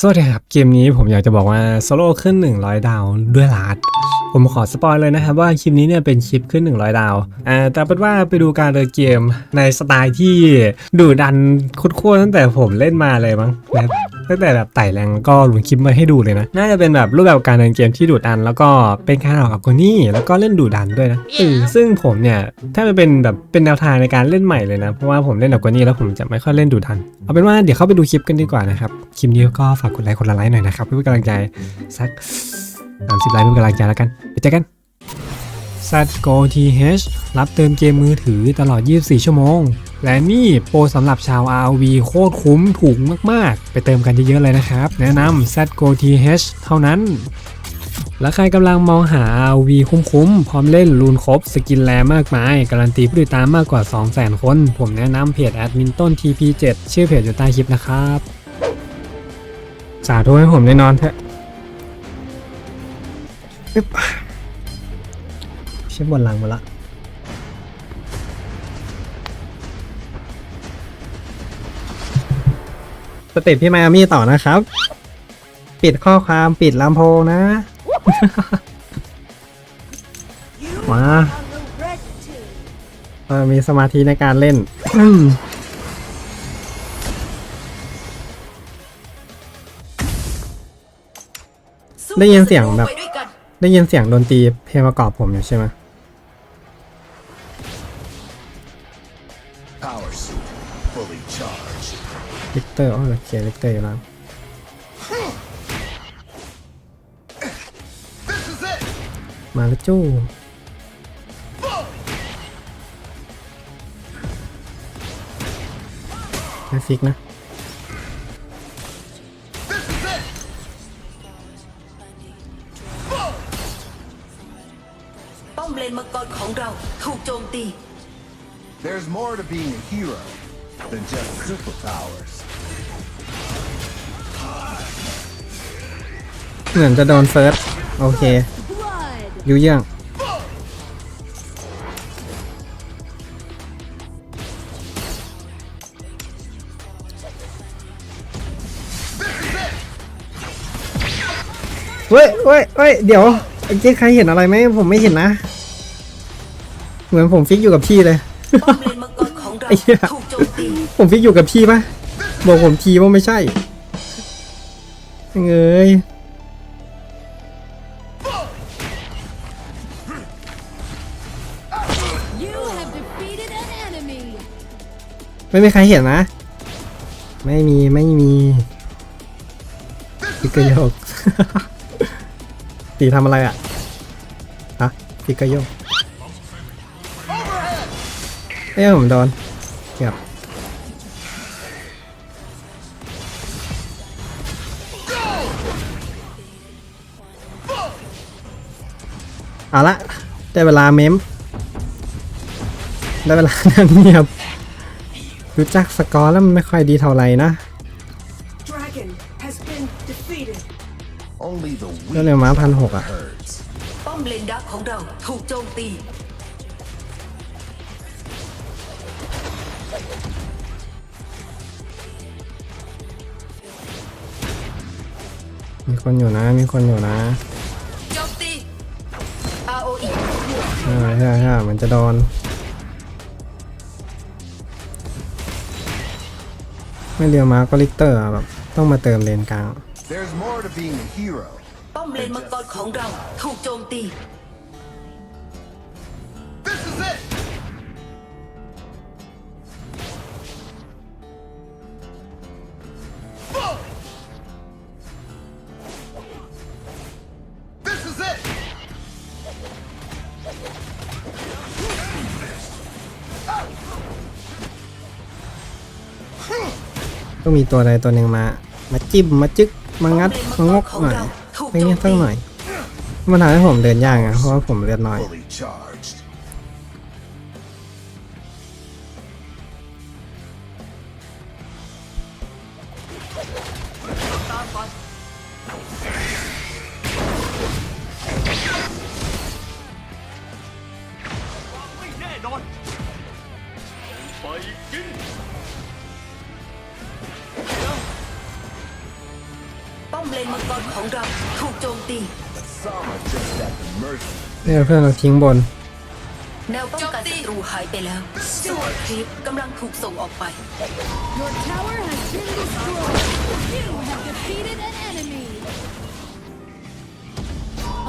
สวัสดีครับ เกมนี้ผมอยากจะบอกว่าโซโล่ขึ้น 100 ดาวด้วยลาดผมขอสปอยเลยนะครับว่าคลิปนี้เนี่ยเป็นคลิปขึ้น 100 ดาวอ่าแต่เป็นว่าไปดูการเล่นเกมในสไตล์ที่ดุดันคุดขั้วตั้งแต่ผมเล่นมาเลยมั้งนะ ตั้งแต่แบบไต่แรงก็ลงคลิปมาให้ดูเลยนะ น่าจะเป็นแบบรูปแบบการเดินเกมที่ดุดัน แล้วก็เป็นการออกกับคนนี้แล้วก็เล่นดุดันด้วยนะเออซึ่งผมเนี่ยถ้ามันเป็นแบบเป็นแนวทางในการเล่นใหม่เลยนะเพราะว่าผมเล่นกับคนนี้แล้วผมจะไม่ค่อยเล่นดุดัน เอาเป็นว่าเดี๋ยวเข้าไปดูคลิปกันดีกว่านะครับคลิปนี้ก็ฝากกดไลค์คนละไลค์หน่อยนะครับเพื่อเป็นกำลังใจสัก30ไลค์เพื่อเป็นกำลังใจแล้วกันไปเจอกัน s a t g o TH รับเติมเกมมือถือตลอด 24 ชั่วโมง และนี่โปรสำหรับชาว RV โคตรคุ้มถูกมากๆ ไปเติมกันเยอะๆเลยนะครับ แนะนำ s a t g o TH เท่านั้น และใครกำลังมองหา RV คุ้มๆ พร้อมเล่นรูนครบ สกินแรมากมาย การันตีผู้ติดตามมากกว่า 200,000 คน ผมแนะนำเพจแอดมินต้น TP7 ชื่อเพจอยู่ใต้คลิปนะครับ สาธุให้ผมได้นอนเถอะอึ๊บเชี่ยบนหลังหมดละ สเต็ปพี่ไมอามี่ต่อนะครับ ปิดข้อความปิดลำโพงนะ มาเออมีสมาธิในการเล่นได้ยินเสียงแบบ ได้ยินเสียงดนตรีเพลงประกอบผมอยู่ใช่ไหม ลิกเตอร์อ๋อเราเขียนลิกเตอร์อยู่แล้ว This is it. มาแล้วจู้ไม่ฟิกนะ This is it. ป้อมเลนมังกรของเราถูกโจมตี There's more to being a hero than just superpowers. เหมือนจะโดนเฟิร์สโอเคยูเยี่ยง เว้ยเว้ยเว้ยเดี๋ยวเมื่อกี้ใครเห็นอะไรไหมผมไม่เห็นนะ เหมือนผมฟิกอยู่กับพี่เลย ป้อมเลนมังกรของเราไอ้เหี้ย ถูกโจม ตีผมฟิกอยู่กับพี่ปะบอกผมทีว่าไม่ใช่เงยไม่มีใครเห็นนะ ไม่มีไม่มีปิกโยกตีทำอะไรอะฮะปิกโยกเอ้ยผมโดนเกือบ เอาละได้เวลาเมม ได้เวลานั่งเงียบ รู้จักสกอร์แล้วมันไม่ค่อยดีเท่าไหร่นะ Dragon has been defeated. Only the เรื่อง weak เร็วม้าพันหกอะ hurts. ป้อมเลนดักของเราถูกโจมตี มีคนอยู่นะ มีคนอยู่นะ ใช่ใช่ใช่เหมันจะโดนไม่เรียวม้าก็ลิกเตอร์อะแบบต้องมาเติมเลนกลาง There's more to being a hero ป้อมเลนมังกรของเราถูกโจมตี ก็มีตัวใดตัวหนึ่งมา มาจิ้มมาจึ๊กมางัดมางกหน่อยไม่เงี้ยสักหน่อยมันทำให้ผมเดินยากอะเพราะว่าผมเลือดน้อย เมเลนมังกรของเราถูกโจมตี Some are just at the mercy. เนี่ยเพื่อนเราทิ้งบน แนวป้องกันศัตรูหายไปแล้วซูเปอร์ครีปกำลังถูกส่งออกไป Your tower has been destroyed. You have defeated an enemy.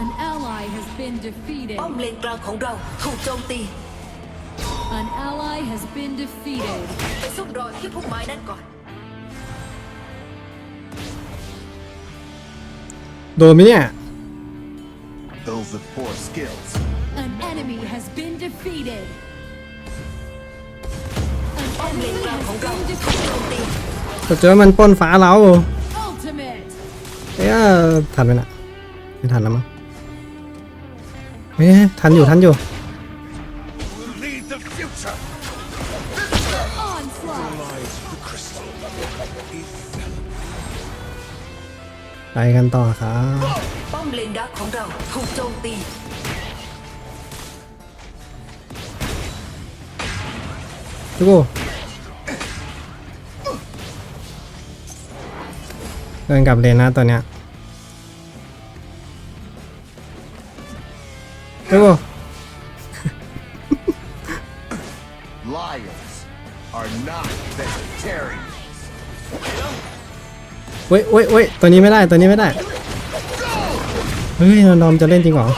An ally has been defeated. ป้อมเลนกลางของเราถูกโจมตี An ally has been defeated. ไปซุ่มรอที่พุ่มไม้นั่นก่อน โดนไหมเนี่ย Those with poor skills. An enemy has been defeated. An ป้อมเลน enemy กลางของเรา has been ถูกโจม defeated. ตีก็เจอมันปล้นฟ้าเรา Ultimate. เอ้ยทันไหมน่ะไม่ทันแล้วมั้งเฮ้ยทันอยู่ทันอยู่ ไปกันต่อครับป้อมเลนดักของเราถูกโจมตีทุกคนเดินกลับเลนนะตัวเนี้ยทุกคน เว้ยเว้ยเว้ยตัวนี้ไม่ได้ตัวนี้ไม่ได้ เฮ้ยนอมจะเล่นจริงเหรอ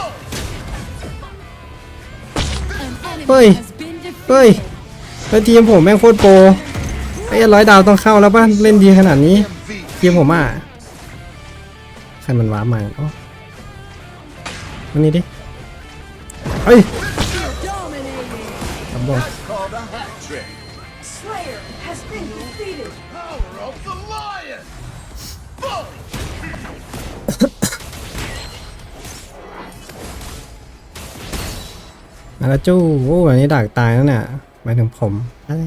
An enemy Oi. has been เฮ้ย defeated. แล้วทีมผมแม่งโคตรโปรไอ้ร้อยดาวต้องเข้าแล้วป่ะเล่นดีขนาดนี้ MVP. ทีมผมอะใครมันว้าร์ปมาอ๋อวันนี้ดิ เฮ้ย Dominating. ครับผม มาแล้วจู้โอ้วันนี้ดักตายแล้วเนี่ยหมายถึงผมอะไร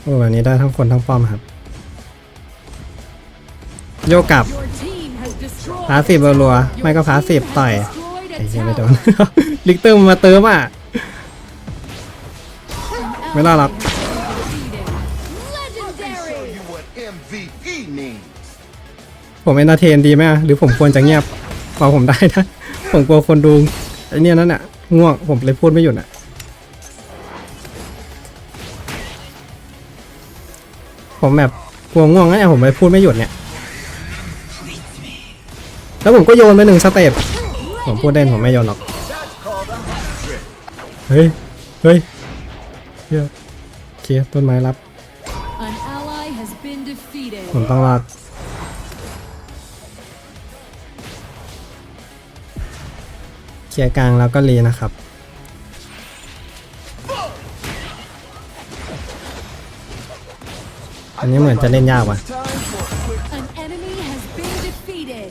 โอ้วันนี้ได้ทั้งคนทั้งป้อมครับ โยกกลับพาสิบรัวๆไม่ก็พาสิบต่อยไอ้เหี้ยไม่โดน ลิกเตอร์มันมาเติมอะ An Mới lo ally lọc. has been ผมเอนเตอร์เทนดีไหมหรือผมควรจะเงียบพอผมได้นะ ผมกลัวคนดูไอ้เนี่ยนั่นน่ะง่วงผมเลยพูดไม่หยุดอะผมแบบกลัวง่วงงั้นผมเลยพูดไม่หยุดเนี่ย แล้วผมก็โยนไปหนึ่งสเต็ปผมพูดเล่นผมไม่โยนหรอก เฮ้ย เฮ้ยเฮียเคลียต้นไม้รับ ผมต้องรอด ลียร์กลางแล้วก็รีนะครับ อันนี้เหมือนจะเล่นยากว่ะ Time for a quick An enemy has been defeated.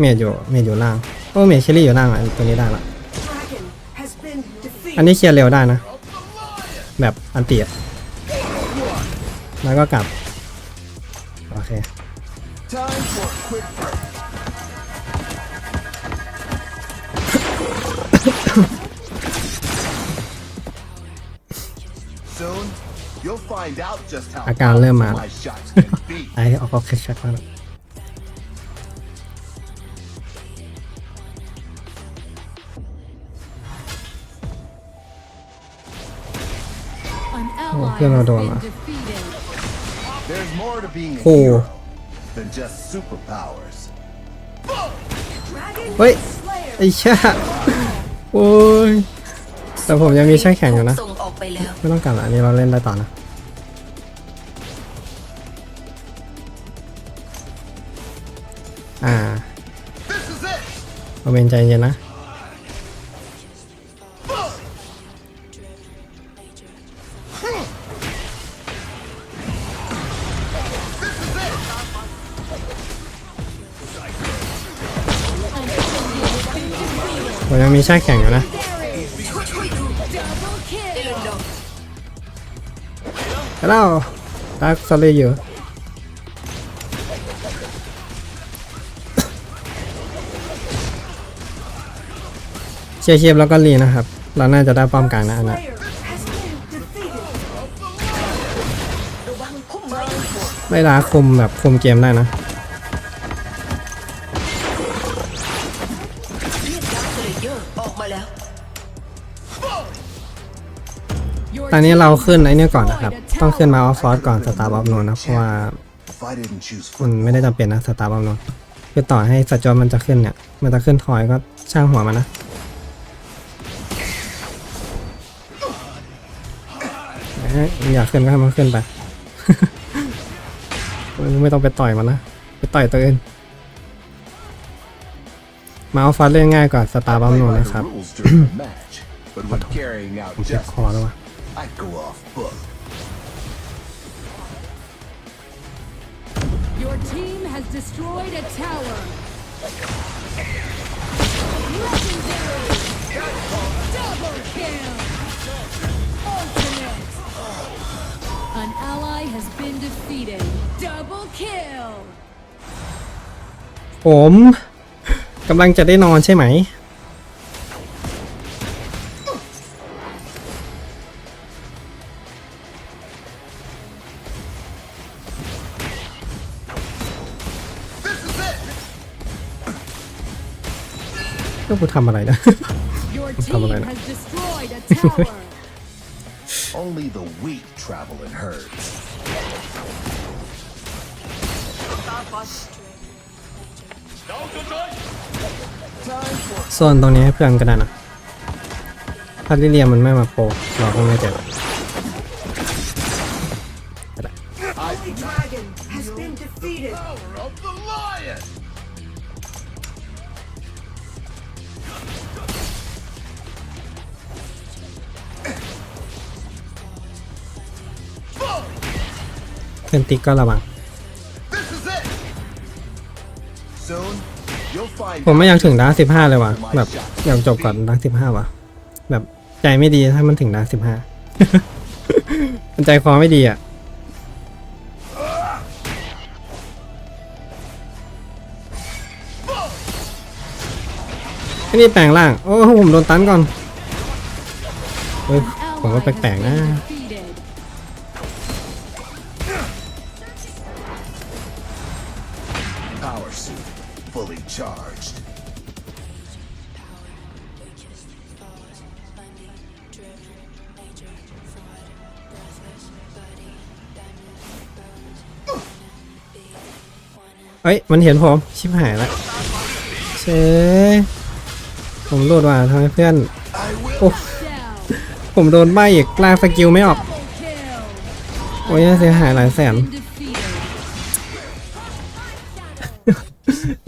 เมดอยู่เมดอยู่ล่าง โอ้เมดเชอรี่อยู่ล่างอะตัวนี้ได้ละ Dragon has been อัน defeated. นี้เคลียร์เร็วได้นะ แบบอันเตียแล้วก็กลับ อาการเริ่มมา powerful my shots can be. ไอ้ออกออกแคชๆมาแล้ว An ally kia nào has đồn been à? defeated. There's more to being a Cool. hero than just superpowers. Dragon เฮ้ย Slayer ไอ้ชาโอ้ยแต่ผมยังมีแช่แข็งอยู่นะส่งออกไปแล้วไม่ต้องกลับละอันนี้เราเล่นได้ต่อนะ เอาเมนใจเย็นนะ ผมยังมีแช่แข็งอยู่นะไปแล้วดักสเลเยอร์ ชีเชียร์แล้วก็รีนะครับ เราน่าจะได้ป้อมกลางนะอันนั้นไม่ล้าคุมแบบคุมเกมได้นะ ตอนนี้เราขึ้นไอ้นี่ก่อนนะครับ ต้องขึ้นมาออฟฟอร์สก่อนสตาร์บัฟนนนะ เพราะว่ามันไม่ได้จำเป็นนะสตาร์บัฟโนคือต่อให้สจอมันจะขึ้นเนี่ย มันจะขึ้นทอยก็ช่างหัวมันนะ อ้ยอยากขึ้นก็ให้มันขึ้นไป ไม่ต้องไปต่อยมันนะ ไปต่อยตัวอื่นมาเอาฟาสเล่นง่ายกว่าสตาร์บัฟ play โน by นะครับ the rules during the match, but when carrying out ผมเจ็บคอแล้ว justice, วะ An ally has been defeated. Double kill. ผมกำลังจะได้นอนใช่ไหม ก็กูทำอะไรนะ Your Come team on, Lena. has destroyed a tower. Only the weak travel in herds. ส่วนตรงนี้ให้เพื่อนก็ได้นะถ้าลิเลียมันไม่มาโปรเราก็ไม่เจ็บ เพื่อนติ๊กก็ระวัง This is it! Soon, you'll find ผมไม่อยากถึงดาร์สิบห้าเลยว่ะ after my แบบ shot อยากจบก่อนดาร์สิบห้าว่ะ แบบใจไม่ดีถ้ามันถึงดาร์สิบห้ามันใจคอไม่ดีอะไอ้นี่แปลงร่าง โอ้ผมโดนตันก่อนเฮ้ย An ผมก็ ally แป has ลกๆนะ fully charged. เอ้ย มันเห็นผม ชิบหายละเชยผมโดดว่ะทำให้เพื่อน โอ้ผมโดนใบอีกกลางสกิลไม่ออก โอ้ยเสียหายหลายแสน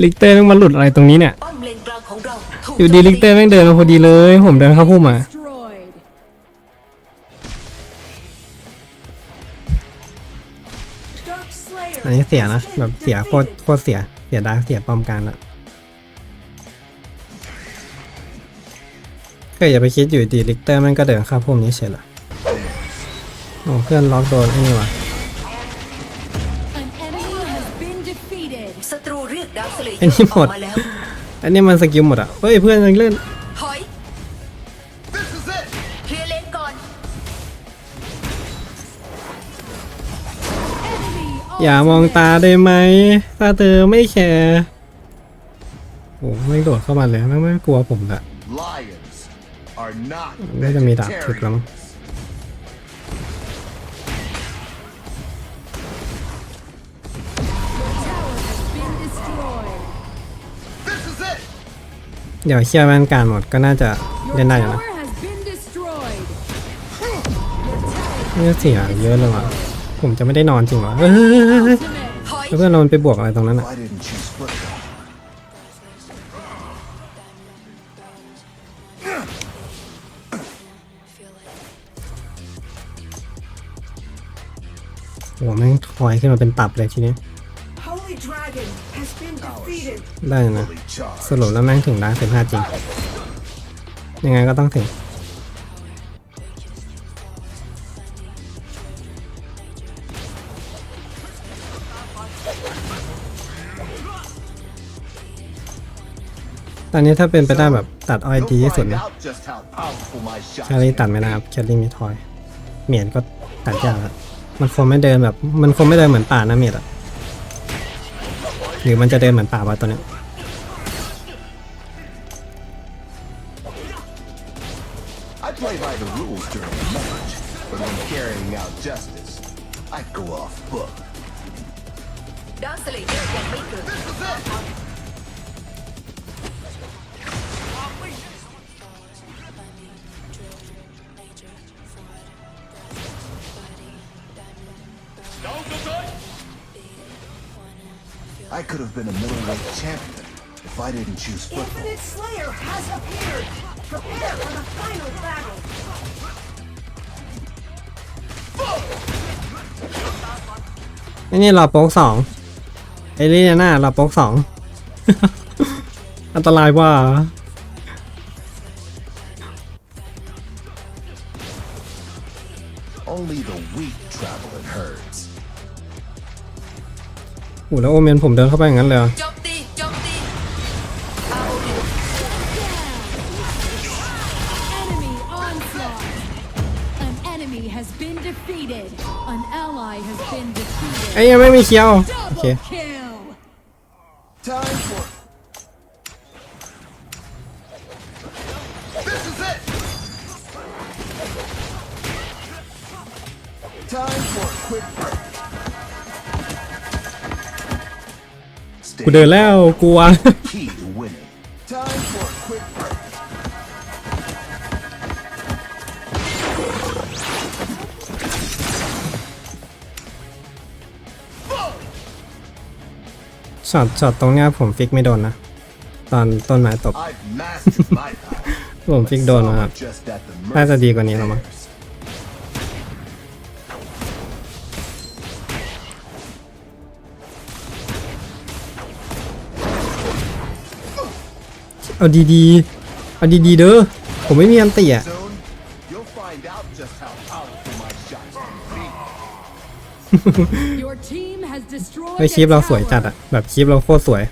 ลิกเตอร์แม่งมาหลุดอะไรตรงนี้เนี่ย ป้อมเลนกลางของเราถูกอยู่ดีลิกเตอร์แม่งเดินมาพอดีเลย ผมเดินเข้าพุ่มมา Destroyed. อันนี้เสียนะแบบเสียโคตรโคตรเสียเสียดาเสียปอมการละก็อย่าไปคิดอยู่ดีลิกเตอร์แม่งก็เดินเข้าพุ่มนี้เฉยละโอ้เพื่อนล็อกโดนไอ้นี่ว่ะ อ้นี่หมด ออกมาแล้วอันนี้มันสกิลหมดอะ เฮ้ยเพื่อนยังเล่น ถอย This is it! เคลียร์เลนก่อน Enemy อย่ามองตา ultimate. ได้ไหม ถ้าเธอไม่แคร์โอ้ไม่งโดดเข้ามาเลยไม่งไม่กลัวผมละ Lions are not น่าจะมีดาบถึกแล้วมั้ง vegetarians. เดี๋ยวเคลียร์แว่นการหมดก็น่าจะเล่นได้อยู่นะ has been destroyed. นี่เสียเยอะเลยว่ะผมจะไม่ได้นอนจริงหรอเฮ้ย Ultimate. ถอยแล้วเพื่อนเราไปบวกอะไรตรงนั้นอะ If I didn't choose football, โอ้แม่งถอยขึ้นมาเป็นตับเลยทีนี้ Dragon has been defeated. ได้อยู่นะ สรุปแล้วแม่งถึงดาร์กสิบห้าจริง ยังไงก็ต้องถึง ตอนนี้ถ้าเป็นไปได้แบบตัดอ้อยดีที่สุดนะ แครี่ตัดไม่ได้ครับแครี่มีทอยเมียนก็ตัดยากแล้วมันคงไม่เดินแบบ มันคงไม่เดินเหมือนป่านะเมียดอะ หรือมันจะเดินเหมือนป่าวะตัวเนี้ย I play by the rules during the match, but justice, I'd go off book. ดาร์คสเลเยอร์ยังไม่เกิด I could have been a middleweight champion if I didn't choose football. Infinite Slayer has appeared. Prepare for the final battle. ไอ้นี่รอโป๊กสองไอ้นี่น่ารอโป๊กสอง อันตรายว่า Only the weak โอ้แล้วโอเมนผมเดินเข้าไปอย่างนั้นเลยเไอ้ยยังไม่มีเคียวโอเค กูเดินแล้วกลัว Key to winning. Time for a quick break. ช็อตช็อตตรงเนี้ยผมฟิกไม่โดนนะ ตอนต้นไม้ตบ I've mastered my power. ผมฟิกโดน Some นะครับ are just at the น่าจะ mercy ดีกว่านี้แล้วมั้ง เอาดีๆ เอาดีๆเด้อ ผมไม่มีอันติอะ Soon, you'll find out just how powerful my shots can be. Your team has destroyed เฮ้ยคลิป a เราสวยจัด tower. อะ แบบคลิปเราโคตรสวย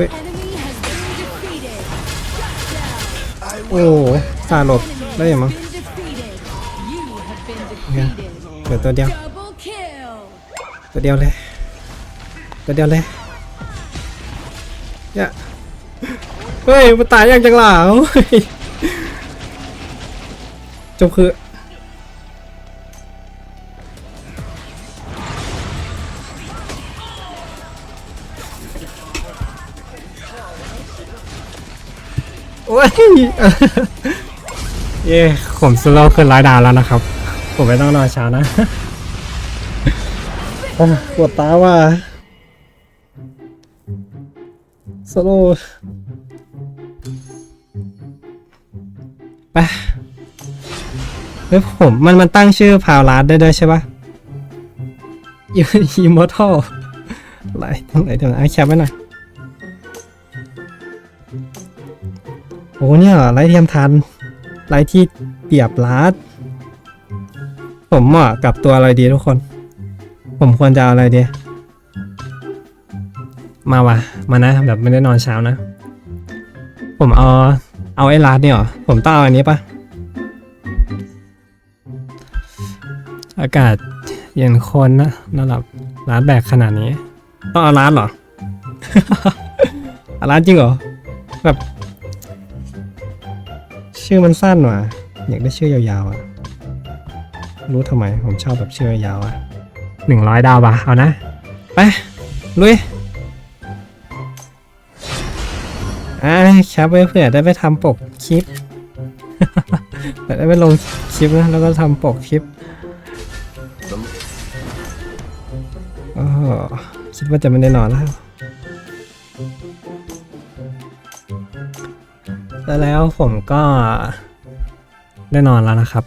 ้ย โอ้สาหลบได้ยังมั้งเหลือตัวเดียว ตัวเดียวเลย ตัวเดียวเลยเเฮ้ยมันตายยางจังหล่ะจบคือ้ยเย้ผมสโลว์ขึ้นร้อยดาวแล้วนะครับ ผมไม่ต้องรอเช้านะปวดตาว่ะสโลว์ไปเฮ้ยผมมันมันตั้งชื่อพาวลาดได้ด้วยใช่ปะอีอีมอทัลไหลตรงไหนตรงไหนอะแคปไว้หน่อย โอ้เนี่ยหรอไล่เทียมทันไล่ที่เปียบลาดผมเหมาะกับตัวอะไรดีทุกคน ผมควรจะเอาอะไรดี มาวะมานะ แบบไม่ได้นอนเช้านะ ผมเอา เอาไอ้ลาดเนี่ยหรอ ผมต้องเอาอันนี้ปะอากาศเย็นคนนะน่าหลับร้านแบกขนาดนี้ ต้องเอาร้านเหรอเอาร้านจริงเหรอ แบบ ชื่อมันสั้นว่ะอยากได้ชื่อยาวๆอะ รู้ทำไมผมชอบแบบชื่อยาวๆอะหนึ่งร้อยดาวบะเอานะ ไปลุยอ่าแคปไว้เผื่อได้ไปทำปกคลิปเผื่ได้ไปลงคลิปนะแล้วก็ทำปกคลิปอ้โหคิดว่าจะไม่ได้นอนแล้ว แล้วผมก็ได้นอนแล้วนะครับ